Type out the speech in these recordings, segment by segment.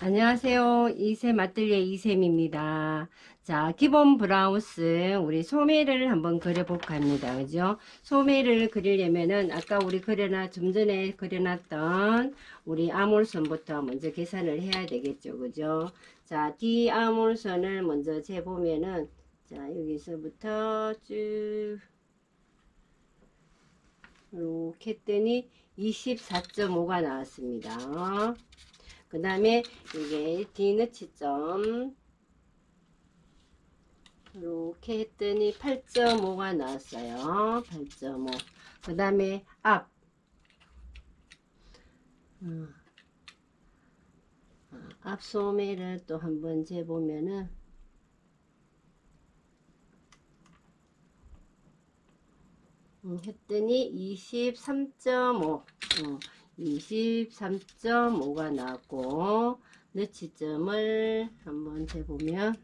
안녕하세요. 이샘 아뜰리에 이샘입니다. 자, 기본 브라우스 우리 소매를 한번 그려볼까 합니다. 그죠? 소매를 그리려면은 아까 우리 그려놨, 좀 전에 그려놨던 우리 아몰선부터 먼저 계산을 해야 되겠죠. 그죠? 자, D 아몰선을 먼저 재보면은 자, 여기서부터 쭉 이렇게 했더니 24.5가 나왔습니다. 그 다음에 이게 D너치점 이렇게 했더니 8.5가 나왔어요. 8.5. 그 다음에 앞. 음. 아, 앞 소매를 또 한번 재보면은 음, 했더니 23.5. 어, 23.5가 나왔고 너치점을 한번 재보면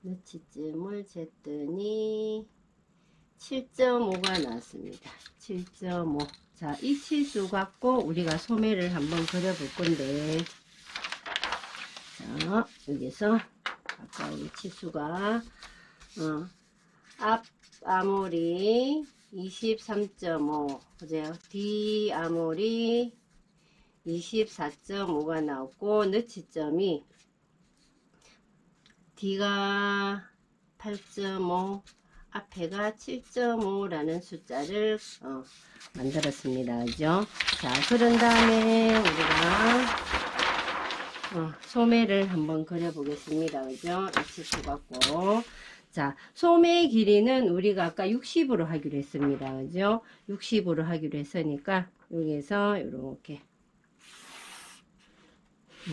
너치점을 쟀더니 7.5가 나왔습니다. 7.5 자, 이 치수 갖고 우리가 소매를 한번 그려볼 건데 자, 여기서 아까 이 치수가 어, 앞 아모리 23.5 그제요. D 아모리 24.5가 나왔고 너치점이 D가 8.5 앞에가 7.5라는 숫자를 어, 만들었습니다. 그죠? 자 그런 다음에 우리가 어, 소매를 한번 그려 보겠습니다. 그죠? 이 치수 갖고 자, 소매 길이는 우리가 아까 60으로 하기로 했습니다. 그죠? 60으로 하기로 했으니까, 여기에서, 이렇게. 음.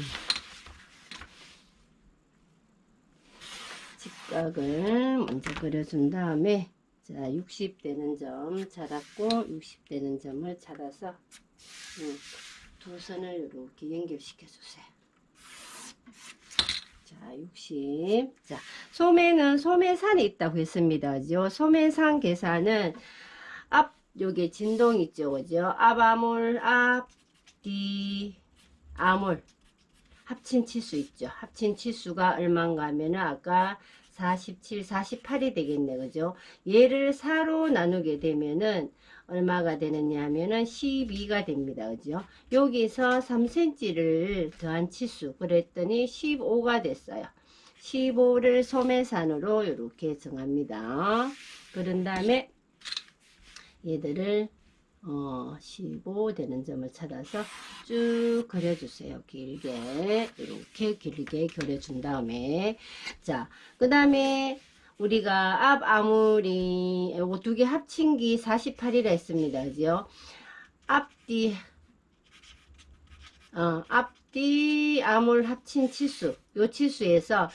직각을 먼저 그려준 다음에, 자, 60 되는 점 찾았고, 60 되는 점을 찾아서, 음, 두 선을 이렇게 연결시켜 주세요. 자, 60. 자, 소매는 소매산이 있다고 했습니다. 그죠? 소매산 계산은 앞, 요게 진동 있죠. 그죠? 앞아몰, 앞, 뒤, 아몰. 합친 치수 있죠. 합친 치수가 얼마인가 하면은 아까 47, 48이 되겠네. 그죠? 얘를 4로 나누게 되면은 얼마가 되느냐 하면은 12가 됩니다. 그죠? 여기서 3cm를 더한 치수 그랬더니 15가 됐어요. 15를 소매산으로 이렇게 정합니다. 그런 다음에 얘들을 어, 15 되는 점을 찾아서 쭉 그려주세요. 길게 이렇게 길게 그려준 다음에 자 그 다음에 우리가 앞 아무리 요거 두 개 합친 기 48이라 했습니다. 그죠? 앞뒤 어, 앞뒤 암홀 합친 치수 요 치수에서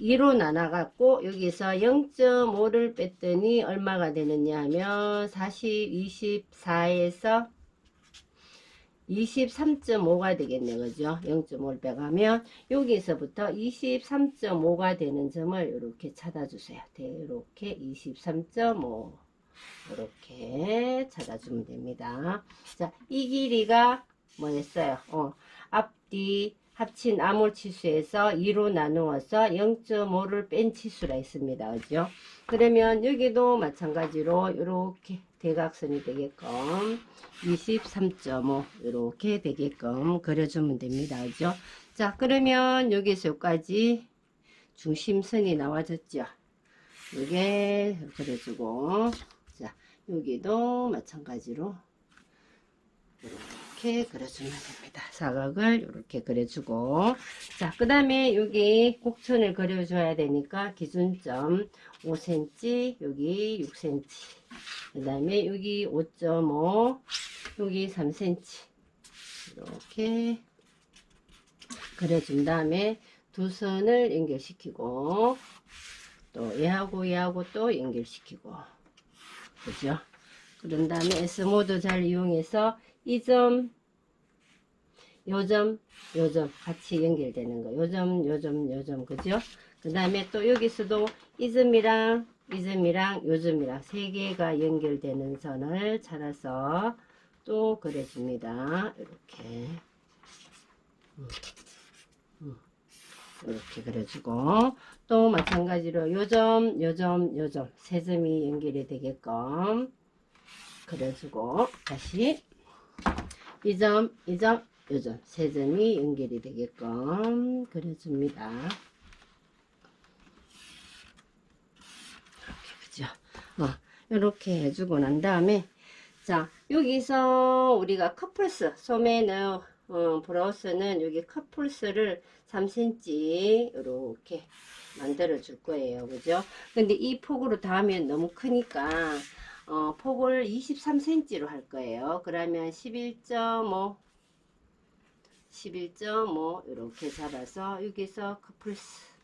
2로 나눠갖고 여기서 0.5를 뺐더니 얼마가 되느냐 하면 40, 24에서 23.5가 되겠네 그죠? 0.5를 빼가면 여기서부터 23.5가 되는 점을 이렇게 찾아주세요. 이렇게 23.5 이렇게 찾아주면 됩니다. 자이 길이가 뭐였어요? 어, 앞뒤 합친 암홀 치수에서 2로 나누어서 0.5를 뺀 치수라 했습니다. 그죠? 그러면 여기도 마찬가지로 이렇게 대각선이 되게끔 23.5 이렇게 되게끔 그려주면 됩니다. 그죠? 자 그러면 여기서 여기까지 중심선이 나와졌죠. 이게 그려주고 자 여기도 마찬가지로 이렇게 그려주면 됩니다. 사각을 이렇게 그려주고 자그 다음에 여기 곡선을 그려줘야 되니까 기준점 5cm 여기 6cm 그 다음에 여기 5.5 여기 3cm 이렇게 그려준 다음에 두 선을 연결시키고 또 얘하고 얘하고 또 연결시키고. 그죠? 그런 다음에 S모드 잘 이용해서 이 점 요점 요점 같이 연결되는 거. 요점 요점 요점. 그죠? 그 다음에 또 여기서도 이 점이랑 이 점이랑 요 점이랑 세 개가 연결되는 선을 찾아서 또 그려줍니다. 이렇게. 음, 음. 이렇게 그려주고 또 마찬가지로 요점 요점 요점 세 점이 연결이 되게끔 그려주고 다시 이점 이점 요점 세 점이 연결이 되게끔 그려줍니다 이렇게 그죠 어, 이렇게 해주고 난 다음에 자 여기서 우리가 커플스 소매는 어, 브라우스는 여기 커플스를 3cm 이렇게 만들어 줄 거예요. 그죠? 근데 이 폭으로 다 하면 너무 크니까 어, 폭을 23cm로 할 거예요. 그러면 11.5 11.5 이렇게 잡아서 여기서 커플스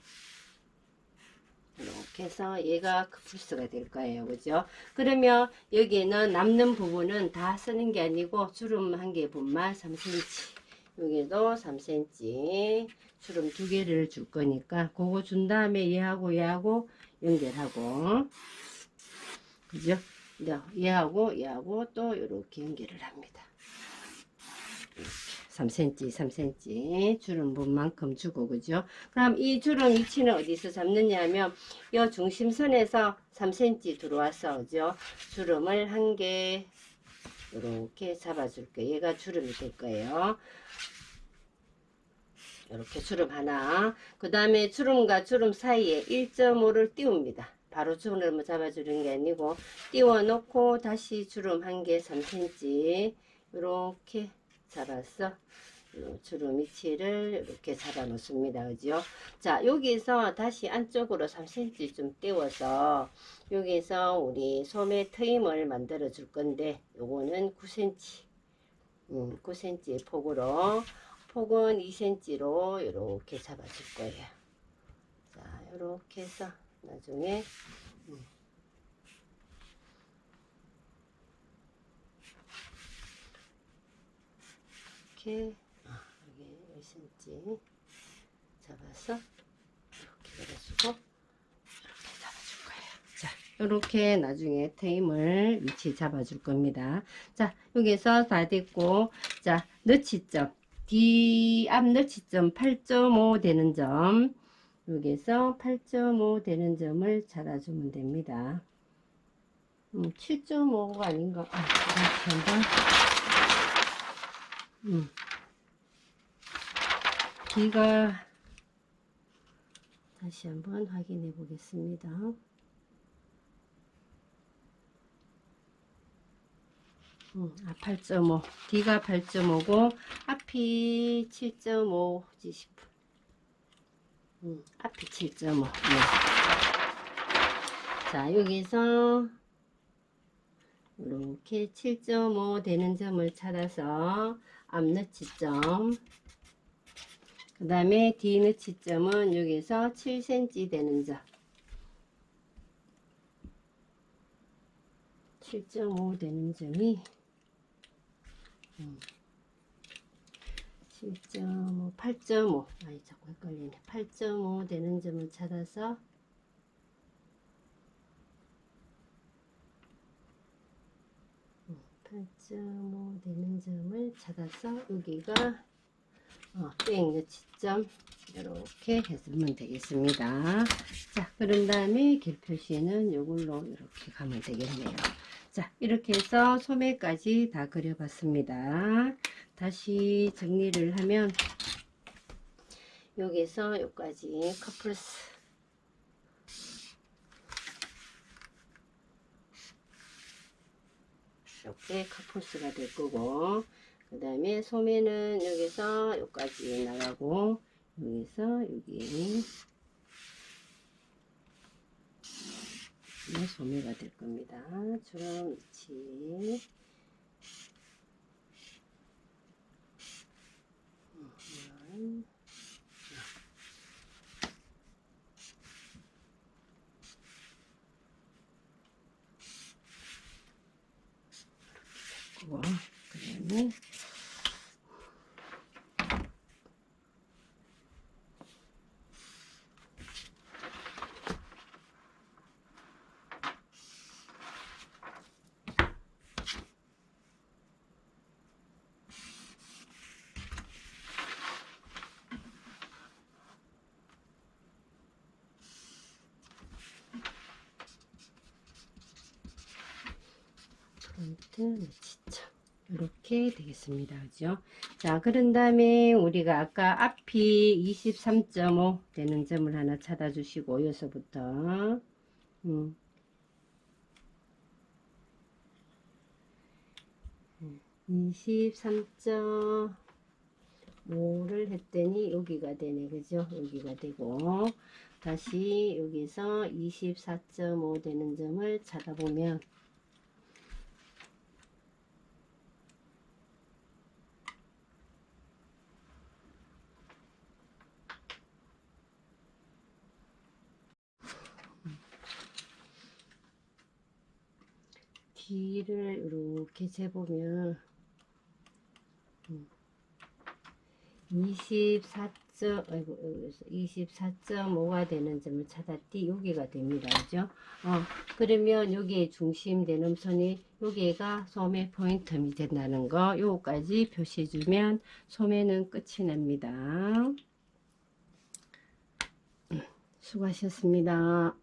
이렇게 해서 얘가 커플스가 될 거예요. 그죠? 그러면 여기에는 남는 부분은 다 쓰는 게 아니고 주름 한 개 분만 3cm 여기도 3cm 주름 두 개를 줄 거니까 그거 준 다음에 얘하고 얘하고 연결하고. 그죠? 네, 얘하고 얘하고 또 이렇게 연결을 합니다 3cm 3cm 주름 분만큼 주고 그죠? 그럼 이 주름 위치는 어디서 잡느냐 하면 이 중심선에서 3cm 들어와서 그죠? 주름을 한 개 이렇게 잡아줄 거예요. 얘가 주름이 될 거예요. 이렇게 주름 하나. 그 다음에 주름과 주름 사이에 1.5를 띄웁니다. 바로 주름을 잡아주는 게 아니고 띄워 놓고 다시 주름 한 개 3cm 이렇게 요 주름 위치를 이렇게 잡아 놓습니다 그죠 자 여기서 다시 안쪽으로 3cm 좀 띄워서 여기서 우리 소매 트임을 만들어 줄 건데 요거는 9cm 음, 9cm 폭으로 폭은 2cm로 이렇게 잡아 줄 거예요. 자, 이렇게 해서 나중에 음. 이렇게 아, 여기 1cm 잡아서 이렇게 그려주고 이렇게 잡아줄 거예요. 자, 이렇게 나중에 테임을 위치 잡아줄 겁니다. 자, 여기서 다 됐고, 자, 너치점. D 앞 너치점 8.5 되는 점 여기서 8.5 되는 점을 잡아주면 됩니다. 음, 7.5가 아닌가? 아, 한번. 음. D가 다시 한번 확인해 보겠습니다. 음, 아, 8.5. D가 8.5고, 앞이 7.5지 싶어. 음, 앞이 7.5. 네. 자, 여기서, 이렇게 7.5 되는 점을 찾아서, 앞 너치점. 그 다음에 뒤 너치점은 여기서 7cm 되는 점. 7.5 되는 점이 7.5, 8.5. 아이, 자꾸 헷갈리네. 8.5 되는 점을 찾아서 음, 8.5 되는 점을 찾아서 여기가 어, 땡 여치점 이렇게 해주면 되겠습니다. 자, 그런 다음에 길 표시는 이걸로 이렇게 가면 되겠네요. 자 이렇게 해서 소매까지 다 그려봤습니다 다시 정리를 하면 여기서 여기까지 커플스 이렇게 커플스가 될 거고 그 다음에 소매는 여기서 여기까지 나가고 여기서 여기 소매가 될 겁니다. 주름 위치. 그다음 이거 그리고 밑에 이렇게 되겠습니다. 그죠? 자, 그런 다음에 우리가 아까 앞이 23.5 되는 점을 하나 찾아주시고 여기서부터 음. 음, 23.5를 했더니 여기가 되네. 그죠? 여기가 되고 다시 여기서 24.5 되는 점을 찾아보면 뒤를 이렇게 재보면 24점 아이고 여기서 24.5가 되는 점을 찾았디 여기가 됩니다. 그죠? 어 그러면 여기에 중심 되는 선이 여기가 소매 포인트이 된다는 거 요거까지 표시해 주면 소매는 끝이 납니다. 수고하셨습니다